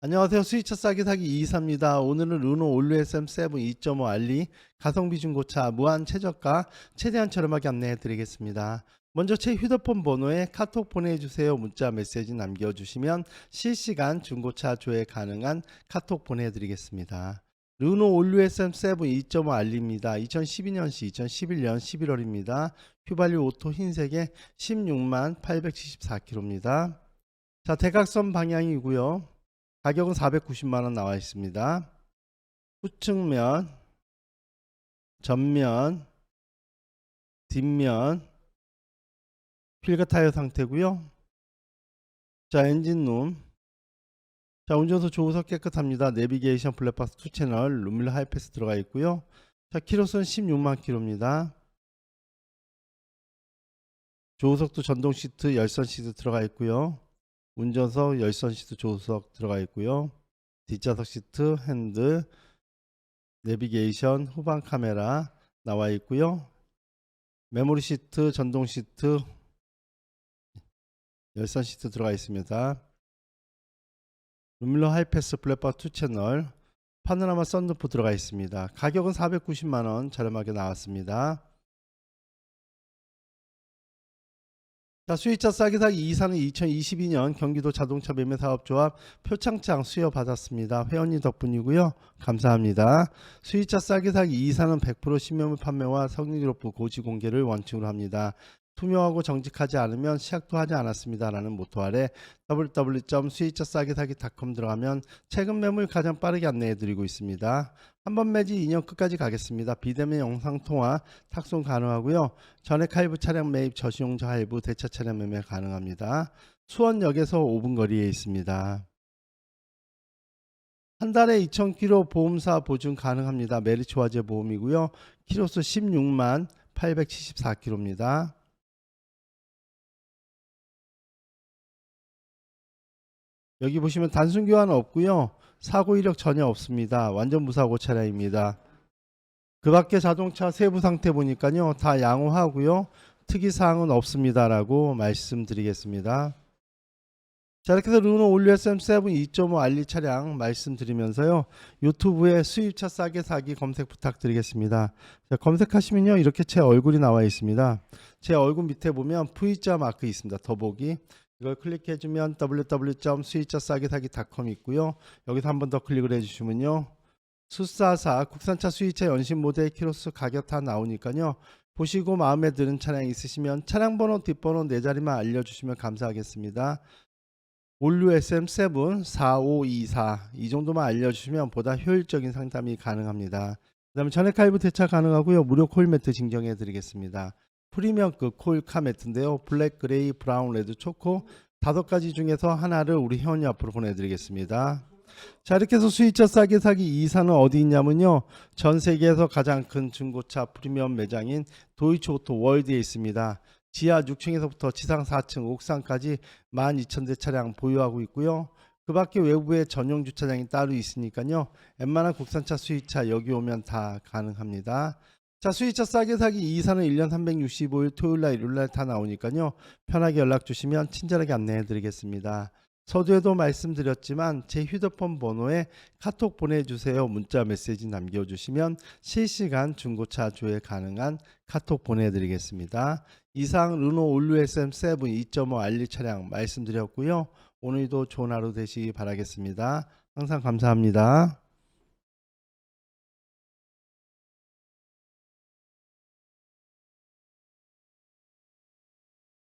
안녕하세요. 수입차 싸게 사기 이이사입니다. 오늘은 르노 올류 SM7 2.5 알리 가성비 중고차 무한 최저가 최대한 저렴하게 안내해 드리겠습니다. 먼저 제 휴대폰 번호에 카톡 보내주세요. 문자 메시지 남겨주시면 실시간 중고차 조회 가능한 카톡 보내드리겠습니다. 르노 올류 SM7 2.5 알리입니다. 2012년시 2011년 11월입니다. 휘발유 오토 흰색에 16만 874km입니다. 자 대각선 방향이고요. 가격은 490만 원 나와 있습니다. 후측면, 전면, 뒷면, 필가 타이어 상태고요. 자, 엔진룸. 자, 운전석 조우석 깨끗합니다. 내비게이션 블랙박스 2채널, 룸밀러 하이패스 들어가 있고요. 자, 키로수는 16만 킬로입니다. 조우석도 전동 시트, 열선 시트 들어가 있고요. 운전석 열선 시트 조수석 들어가 있고요. 뒷좌석 시트 핸들 내비게이션 후방 카메라 나와 있고요. 메모리 시트 전동 시트 열선 시트 들어가 있습니다. 룸밀러 하이패스 블랙바 2 채널 파노라마 썬루프 들어가 있습니다. 가격은 490만원 저렴하게 나왔습니다. 자, 수입차 싸게 사기 이사는 2022년 경기도 자동차 매매 사업조합 표창장 수여 받았습니다. 회원님 덕분이고요. 감사합니다. 수입차 싸게 사기 이사는 100% 신매물 판매와 성립기록부 고지 공개를 원칙으로 합니다. 투명하고 정직하지 않으면 시작도 하지 않았습니다라는 모토 아래 www.수입차싸게사기.com 들어가면 최근 매물 가장 빠르게 안내해 드리고 있습니다. 한 번 매지 2년 끝까지 가겠습니다. 비대면 영상 통화 탁송 가능하고요. 전액 할부 차량 매입 저시용자 할부 대차 차량 매매 가능합니다. 수원역에서 5분 거리에 있습니다. 한 달에 2,000km 보험사 보증 가능합니다. 메리츠 화재 보험이고요. 키로수 16만 874km입니다. 여기 보시면 단순 교환 없고요. 사고 이력 전혀 없습니다. 완전 무사고 차량입니다. 그 밖에 자동차 세부 상태 보니까요. 다 양호하고요. 특이 사항은 없습니다라고 말씀드리겠습니다. 자 이렇게 해서 르노 올류 SM7 2.5 알리 차량 말씀드리면서요. 유튜브에 수입차 싸게 사기 검색 부탁드리겠습니다. 자, 검색하시면요. 이렇게 제 얼굴이 나와 있습니다. 제 얼굴 밑에 보면 V자 마크 있습니다. 더보기. 이걸 클릭해주면 www.수입차싸게사기.com 있고요. 여기서 한 번 더 클릭을 해주시면요. 수사사 국산차 수입차 연신 모델 키로수 가격 다 나오니까요. 보시고 마음에 드는 차량 있으시면 차량 번호 뒷번호 네 자리만 알려주시면 감사하겠습니다. 올류 SM7 4524 이 정도만 알려주시면 보다 효율적인 상담이 가능합니다. 그 다음에 전액 할부 대차 가능하고요. 무료 콜 매트 증정해 드리겠습니다. 프리미엄급 코일카 매트인데요. 블랙, 그레이, 브라운, 레드, 초코 다섯 가지 중에서 하나를 우리 회원님 앞으로 보내드리겠습니다. 자 이렇게 해서 수입차 싸게 사기 2사는 어디 있냐면요. 전 세계에서 가장 큰 중고차 프리미엄 매장인 도이치 오토 월드에 있습니다. 지하 6층에서부터 지상 4층, 옥상까지 12,000대 차량 보유하고 있고요. 그 밖에 외부에 전용 주차장이 따로 있으니까요. 웬만한 국산차 수입차 여기 오면 다 가능합니다. 자, 수입차 싸게 사기 2사는 1년 365일 토요일 날 일요일 날 다 나오니까요. 편하게 연락 주시면 친절하게 안내해 드리겠습니다. 서두에도 말씀드렸지만 제 휴대폰 번호에 카톡 보내주세요. 문자 메시지 남겨주시면 실시간 중고차 조회 가능한 카톡 보내드리겠습니다. 이상 르노 올류 SM7 2.5 알리 차량 말씀드렸고요. 오늘도 좋은 하루 되시기 바라겠습니다. 항상 감사합니다.